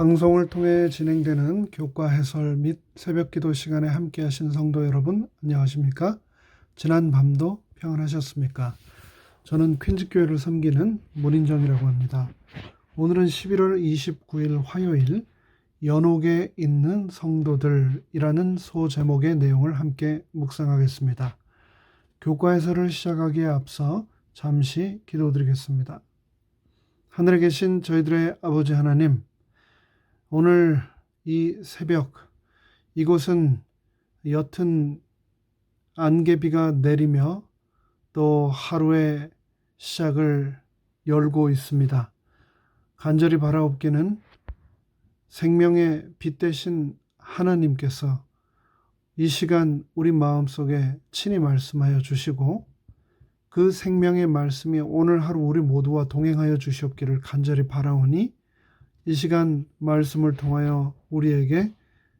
방송을 통해 진행되는 교과 해설 및 새벽 기도 시간에 함께 하신 성도 여러분, 안녕하십니까? 지난 밤도 평안하셨습니까? 저는 퀸즈교회를 섬기는 문인정이라고 합니다. 오늘은 11월 29일 화요일, 연옥에 있는 성도들이라는 소 제목의 내용을 함께 묵상하겠습니다. 교과 해설을 시작하기에 앞서 잠시 기도드리겠습니다. 하늘에 계신 저희들의 아버지 하나님, 오늘 이 새벽 이곳은 옅은 안개비가 내리며 또 하루의 시작을 열고 있습니다. 간절히 바라옵기는 생명의 빛 대신 하나님께서 이 시간 우리 마음속에 친히 말씀하여 주시고 그 생명의 말씀이 오늘 하루 우리 모두와 동행하여 주시옵기를 간절히 바라오니 이 시간 말씀을 통하여 우리에게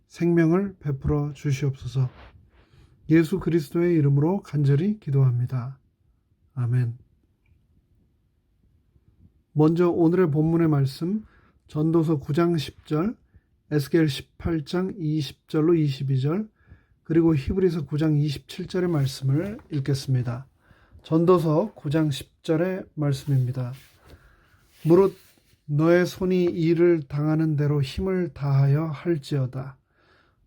생명을 베풀어 주시옵소서. 예수 그리스도의 이름으로 간절히 기도합니다. 아멘. 먼저 오늘의 본문의 말씀 전도서 9장 10절, 에스겔 18장 20절로 22절, 그리고 히브리서 9장 27절의 말씀을 읽겠습니다. 전도서 9장 10절의 말씀입니다. 무릇 너의 손이 일을 당하는 대로 힘을 다하여 할지어다.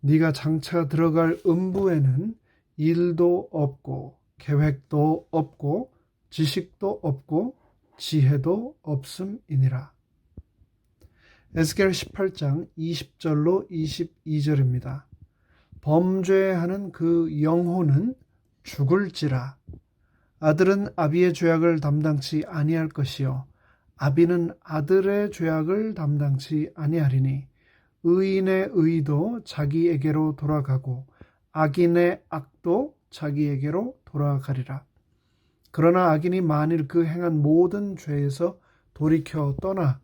네가 장차 들어갈 음부에는 일도 없고 계획도 없고 지식도 없고 지혜도 없음이니라. 에스겔 18장 20절로 22절입니다. 범죄하는 그 영혼은 죽을지라. 아들은 아비의 죄악을 담당치 아니할 것이요 아비는 아들의 죄악을 담당치 아니하리니 의인의 의도 자기에게로 돌아가고 악인의 악도 자기에게로 돌아가리라. 그러나 악인이 만일 그 행한 모든 죄에서 돌이켜 떠나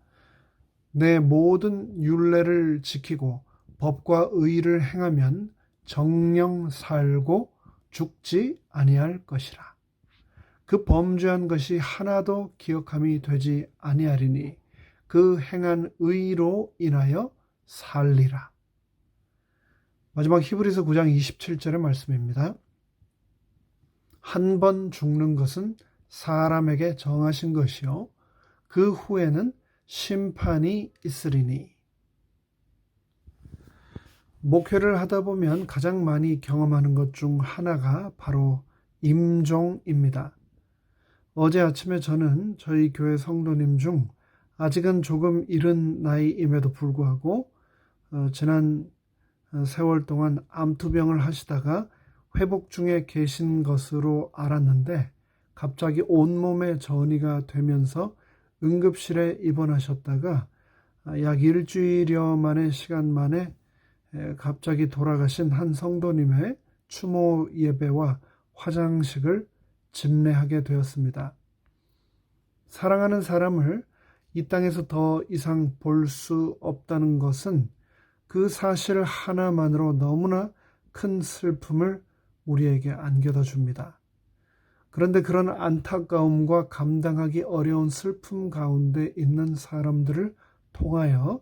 내 모든 율례를 지키고 법과 의를 행하면 정령 살고 죽지 아니할 것이라. 그 범죄한 것이 하나도 기억함이 되지 아니하리니 그 행한 의로 인하여 살리라. 마지막 히브리서 9장 27절의 말씀입니다. 한 번 죽는 것은 사람에게 정하신 것이요 그 후에는 심판이 있으리니 목회를 하다 보면 가장 많이 경험하는 것 중 하나가 바로 임종입니다. 어제 아침에 저는 저희 교회 성도님 중 아직은 조금 이른 나이임에도 불구하고 어, 지난 어, 세월 동안 암투병을 하시다가 회복 중에 계신 것으로 알았는데 갑자기 온몸에 전이가 되면서 응급실에 입원하셨다가 아, 약 일주일여 만의 시간 만에 갑자기 돌아가신 한 성도님의 추모 예배와 화장식을 집례하게 되었습니다. 사랑하는 사람을 이 땅에서 더 이상 볼 수 없다는 것은 그 사실 하나만으로 너무나 큰 슬픔을 우리에게 안겨다 줍니다. 그런데 그런 안타까움과 감당하기 어려운 슬픔 가운데 있는 사람들을 통하여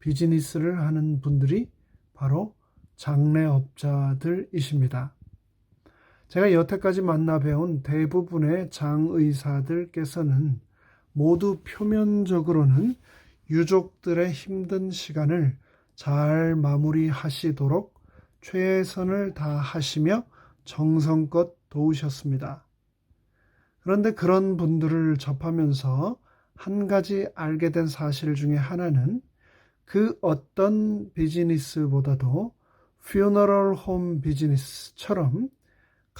비즈니스를 하는 분들이 바로 장례업자들이십니다. 제가 여태까지 만나 배운 대부분의 장의사들께서는 모두 표면적으로는 유족들의 힘든 시간을 잘 마무리하시도록 최선을 다하시며 정성껏 도우셨습니다. 그런데 그런 분들을 접하면서 한 가지 알게 된 사실 중에 하나는 그 어떤 비즈니스보다도 퓨너럴 홈 비즈니스처럼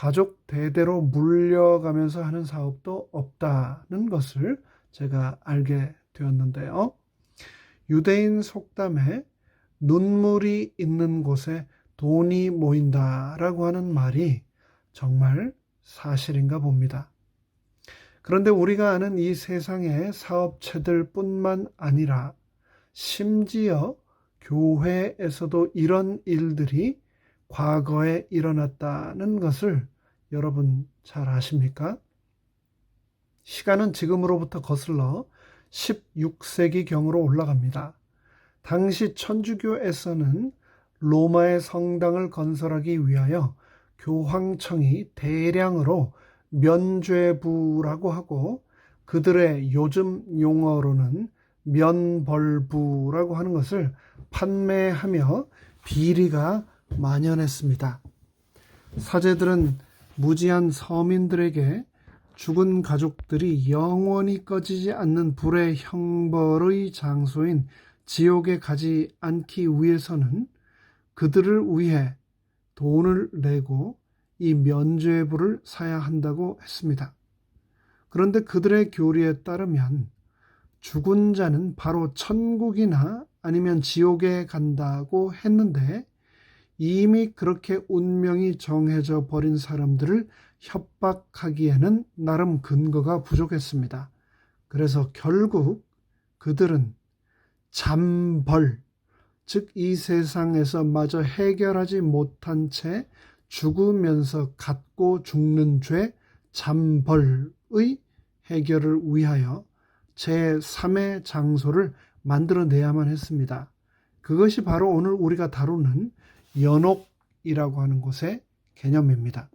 가족 대대로 물려가면서 하는 사업도 없다는 것을 제가 알게 되었는데요. 유대인 속담에 눈물이 있는 곳에 돈이 모인다라고 하는 말이 정말 사실인가 봅니다. 그런데 우리가 아는 이 세상의 사업체들 뿐만 아니라 심지어 교회에서도 이런 일들이 과거에 일어났다는 것을 여러분 잘 아십니까? 시간은 지금으로부터 거슬러 16세기 경으로 올라갑니다. 당시 천주교에서는 로마의 성당을 건설하기 위하여 교황청이 대량으로 면죄부라고 하고 그들의 요즘 용어로는 면벌부라고 하는 것을 판매하며 비리가 만연했습니다. 사제들은 무지한 서민들에게 죽은 가족들이 영원히 꺼지지 않는 불의 형벌의 장소인 지옥에 가지 않기 위해서는 그들을 위해 돈을 내고 이 면죄부를 사야 한다고 했습니다. 그런데 그들의 교리에 따르면 죽은 자는 바로 천국이나 아니면 지옥에 간다고 했는데 이미 그렇게 운명이 정해져 버린 사람들을 협박하기에는 나름 근거가 부족했습니다. 그래서 결국 그들은 잠벌, 즉 이 세상에서 마저 해결하지 못한 채 죽으면서 갖고 죽는 죄 잠벌의 해결을 위하여 제3의 장소를 만들어내야만 했습니다. 그것이 바로 오늘 우리가 다루는 연옥이라고 하는 곳의 개념입니다.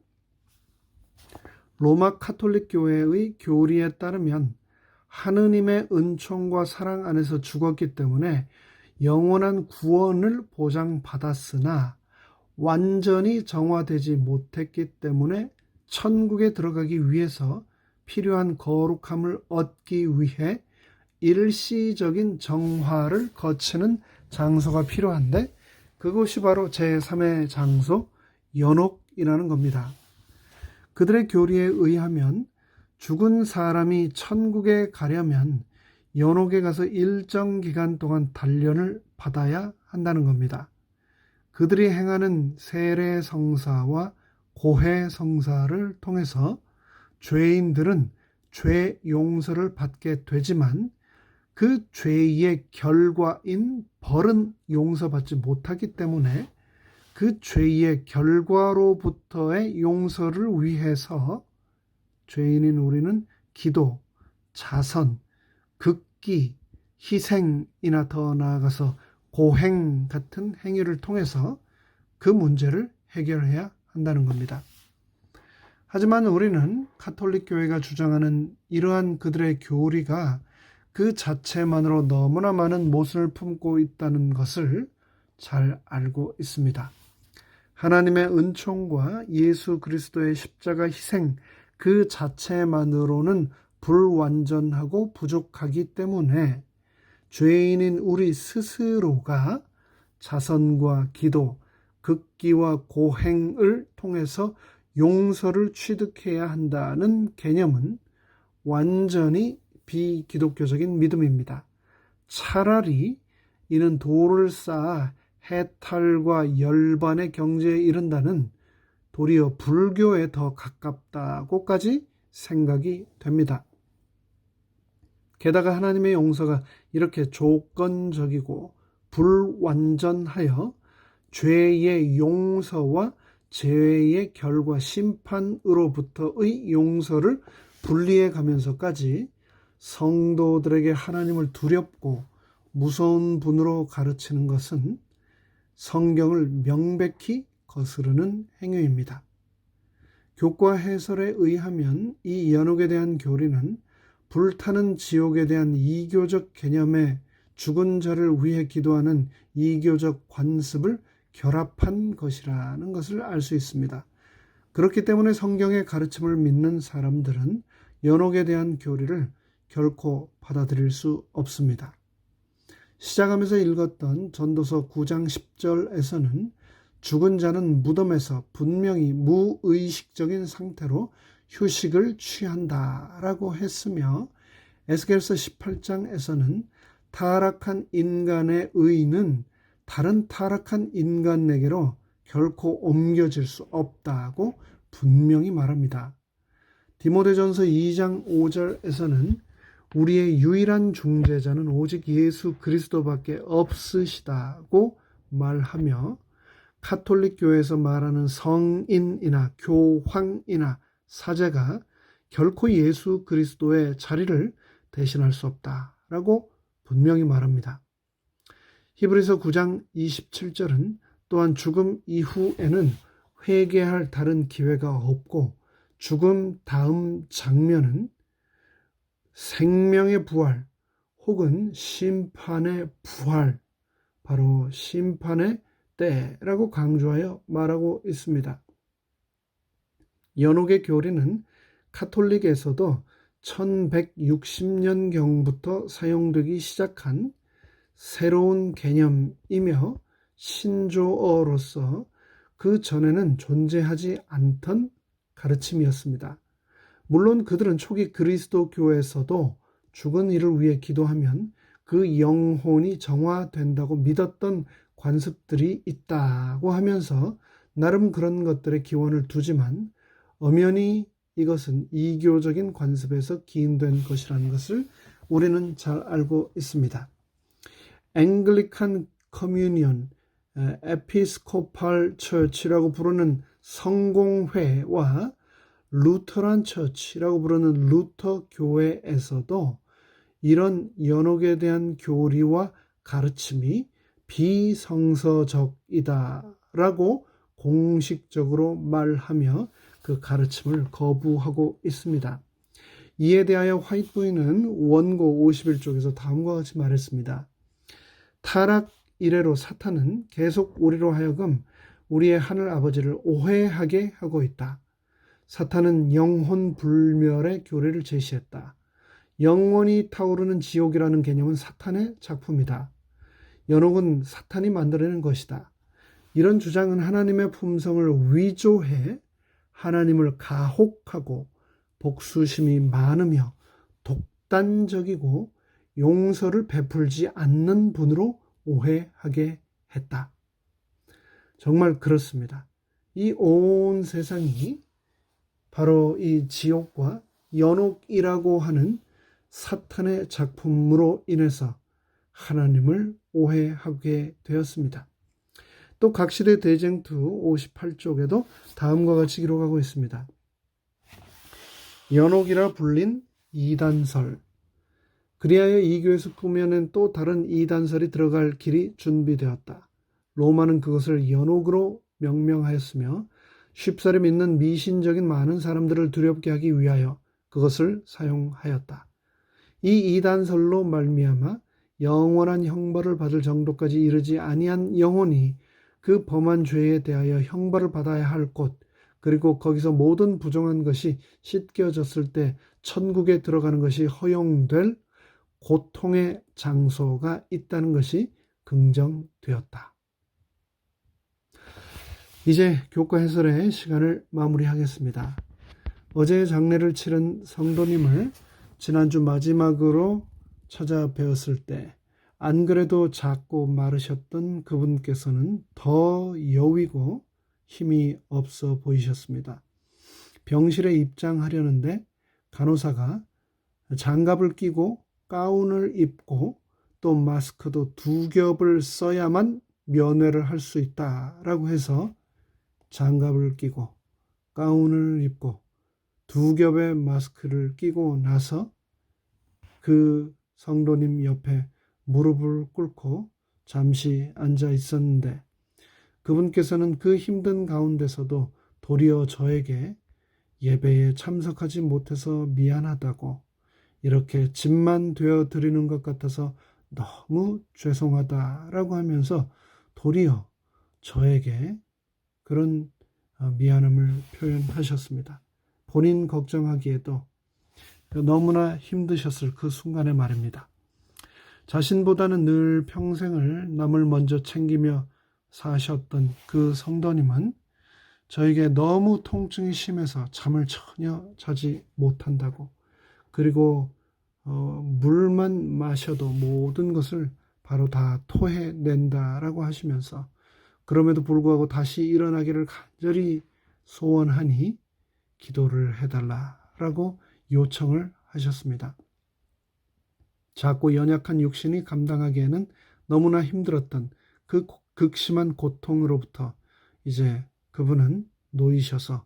로마 카톨릭 교회의 교리에 따르면 하느님의 은총과 사랑 안에서 죽었기 때문에 영원한 구원을 보장받았으나 완전히 정화되지 못했기 때문에 천국에 들어가기 위해서 필요한 거룩함을 얻기 위해 일시적인 정화를 거치는 장소가 필요한데 그것이 바로 제3의 장소 연옥이라는 겁니다. 그들의 교리에 의하면 죽은 사람이 천국에 가려면 연옥에 가서 일정 기간 동안 단련을 받아야 한다는 겁니다. 그들이 행하는 세례 성사와 고해 성사를 통해서 죄인들은 죄 용서를 받게 되지만 그 죄의 결과인 벌은 용서받지 못하기 때문에 그 죄의 결과로부터의 용서를 위해서 죄인인 우리는 기도, 자선, 극기, 희생이나 더 나아가서 고행 같은 행위를 통해서 그 문제를 해결해야 한다는 겁니다. 하지만 우리는 카톨릭 교회가 주장하는 이러한 그들의 교리가 그 자체만으로 너무나 많은 모순을 품고 있다는 것을 잘 알고 있습니다. 하나님의 은총과 예수 그리스도의 십자가 희생 그 자체만으로는 불완전하고 부족하기 때문에 죄인인 우리 스스로가 자선과 기도, 극기와 고행을 통해서 용서를 취득해야 한다는 개념은 완전히 비기독교적인 믿음입니다. 차라리 이는 돌을 쌓아 해탈과 열반의 경제에 이른다는 도리어 불교에 더 가깝다고까지 생각이 됩니다. 게다가 하나님의 용서가 이렇게 조건적이고 불완전하여 죄의 용서와 죄의 결과 심판으로부터의 용서를 분리해 가면서까지 성도들에게 하나님을 두렵고 무서운 분으로 가르치는 것은 성경을 명백히 거스르는 행위입니다. 교과 해설에 의하면 이 연옥에 대한 교리는 불타는 지옥에 대한 이교적 개념의 죽은 자를 위해 기도하는 이교적 관습을 결합한 것이라는 것을 알 수 있습니다. 그렇기 때문에 성경의 가르침을 믿는 사람들은 연옥에 대한 교리를 결코 받아들일 수 없습니다. 시작하면서 읽었던 전도서 9장 10절에서는 죽은 자는 무덤에서 분명히 무의식적인 상태로 휴식을 취한다 라고 했으며 에스겔서 18장에서는 타락한 인간의 의는 다른 타락한 인간에게로 결코 옮겨질 수 없다고 분명히 말합니다. 디모데전서 2장 5절에서는 우리의 유일한 중재자는 오직 예수 그리스도밖에 없으시다고 말하며 카톨릭 교회에서 말하는 성인이나 교황이나 사제가 결코 예수 그리스도의 자리를 대신할 수 없다라고 분명히 말합니다. 히브리서 9장 27절은 또한 죽음 이후에는 회개할 다른 기회가 없고 죽음 다음 장면은 생명의 부활 혹은 심판의 부활, 바로 심판의 때라고 강조하여 말하고 있습니다. 연옥의 교리는 카톨릭에서도 1160년경부터 사용되기 시작한 새로운 개념이며 신조어로서 그 전에는 존재하지 않던 가르침이었습니다. 물론 그들은 초기 그리스도 교에서도 죽은 이를 위해 기도하면 그 영혼이 정화된다고 믿었던 관습들이 있다고 하면서 나름 그런 것들의 기원을 두지만 엄연히 이것은 이교적인 관습에서 기인된 것이라는 것을 우리는 잘 알고 있습니다. 앵글리칸 커뮤니언, 에피스코팔 처치라고 부르는 성공회와 루터란 처치라고 부르는 루터 교회에서도 이런 연옥에 대한 교리와 가르침이 비성서적이다라고 공식적으로 말하며 그 가르침을 거부하고 있습니다. 이에 대하여 화이트 부인은 원고 51쪽에서 다음과 같이 말했습니다. 타락 이래로 사탄은 계속 우리로 하여금 우리의 하늘 아버지를 오해하게 하고 있다. 사탄은 영혼 불멸의 교리를 제시했다. 영원히 타오르는 지옥이라는 개념은 사탄의 작품이다. 연옥은 사탄이 만들어낸 것이다. 이런 주장은 하나님의 품성을 위조해 하나님을 가혹하고 복수심이 많으며 독단적이고 용서를 베풀지 않는 분으로 오해하게 했다. 정말 그렇습니다. 이 온 세상이 바로 이 지옥과 연옥이라고 하는 사탄의 작품으로 인해서 하나님을 오해하게 되었습니다. 또 각시대 대쟁투 58쪽에도 다음과 같이 기록하고 있습니다. 연옥이라 불린 이단설. 그리하여 이 교에서 보면은 또 다른 이단설이 들어갈 길이 준비되었다. 로마는 그것을 연옥으로 명명하였으며 쉽사리 믿는 미신적인 많은 사람들을 두렵게 하기 위하여 그것을 사용하였다. 이 이단설로 말미암아 영원한 형벌을 받을 정도까지 이르지 아니한 영혼이 그 범한 죄에 대하여 형벌을 받아야 할 곳, 그리고 거기서 모든 부정한 것이 씻겨졌을 때 천국에 들어가는 것이 허용될 고통의 장소가 있다는 것이 긍정되었다. 이제 교과 해설의 시간을 마무리하겠습니다. 어제 장례를 치른 성도님을 지난주 마지막으로 찾아뵈었을 때 안 그래도 작고 마르셨던 그분께서는 더 여위고 힘이 없어 보이셨습니다. 병실에 입장하려는데 간호사가 장갑을 끼고 가운을 입고 또 마스크도 두 겹을 써야만 면회를 할 수 있다라고 해서 장갑을 끼고 가운을 입고 두 겹의 마스크를 끼고 나서 그 성도님 옆에 무릎을 꿇고 잠시 앉아 있었는데 그분께서는 그 힘든 가운데서도 도리어 저에게 예배에 참석하지 못해서 미안하다고 이렇게 짐만 되어 드리는 것 같아서 너무 죄송하다라고 하면서 도리어 저에게 그런 어, 미안함을 표현하셨습니다. 본인 걱정하기에도 너무나 힘드셨을 그 순간의 말입니다. 자신보다는 늘 평생을 남을 먼저 챙기며 사셨던 그 성도님은 저에게 너무 통증이 심해서 잠을 전혀 자지 못한다고 그리고 어, 물만 마셔도 모든 것을 바로 다 토해낸다라고 하시면서 그럼에도 불구하고 다시 일어나기를 간절히 소원하니 기도를 해달라라고 요청을 하셨습니다. 작고 연약한 육신이 감당하기에는 너무나 힘들었던 그 극심한 고통으로부터 이제 그분은 놓이셔서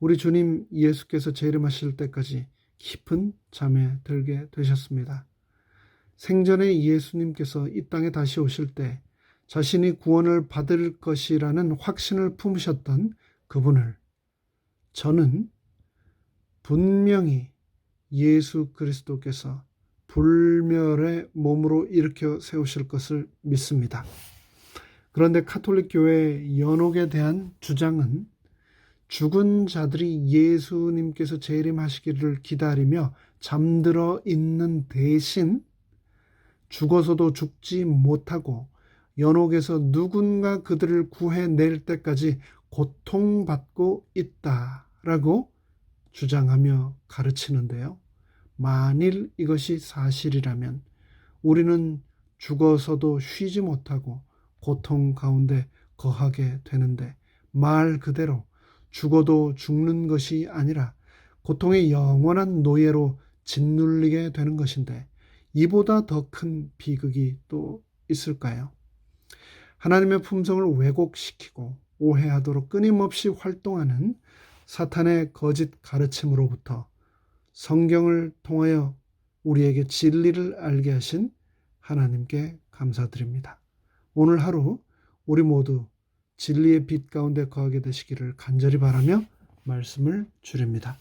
우리 주님 예수께서 재림하실 때까지 깊은 잠에 들게 되셨습니다. 생전에 예수님께서 이 땅에 다시 오실 때 자신이 구원을 받을 것이라는 확신을 품으셨던 그분을 저는 분명히 예수 그리스도께서 불멸의 몸으로 일으켜 세우실 것을 믿습니다. 그런데 카톨릭 교회의 연옥에 대한 주장은 죽은 자들이 예수님께서 재림하시기를 기다리며 잠들어 있는 대신 죽어서도 죽지 못하고 연옥에서 누군가 그들을 구해낼 때까지 고통받고 있다라고 주장하며 가르치는데요. 만일 이것이 사실이라면 우리는 죽어서도 쉬지 못하고 고통 가운데 거하게 되는데 말 그대로 죽어도 죽는 것이 아니라 고통의 영원한 노예로 짓눌리게 되는 것인데 이보다 더 큰 비극이 또 있을까요? 하나님의 품성을 왜곡시키고 오해하도록 끊임없이 활동하는 사탄의 거짓 가르침으로부터 성경을 통하여 우리에게 진리를 알게 하신 하나님께 감사드립니다. 오늘 하루 우리 모두 진리의 빛 가운데 거하게 되시기를 간절히 바라며 말씀을 줄입니다.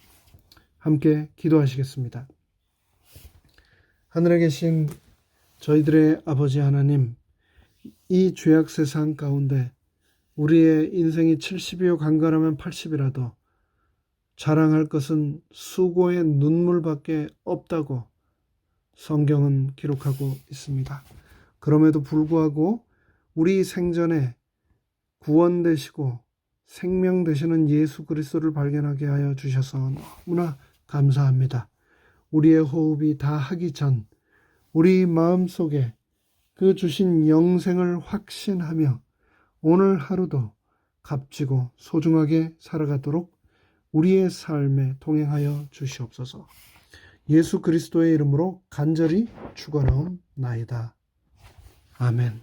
함께 기도하시겠습니다. 하늘에 계신 저희들의 아버지 하나님, 이 죄악 세상 가운데 우리의 인생이 70이요 간간하면 80이라도 자랑할 것은 수고의 눈물밖에 없다고 성경은 기록하고 있습니다. 그럼에도 불구하고 우리 생전에 구원되시고 생명 되시는 예수 그리스도를 발견하게 하여 주셔서 너무나 감사합니다. 우리의 호흡이 다 하기 전 우리 마음속에 그 주신 영생을 확신하며 오늘 하루도 값지고 소중하게 살아가도록 우리의 삶에 동행하여 주시옵소서. 예수 그리스도의 이름으로 간절히 축원하옵나이다. 아멘.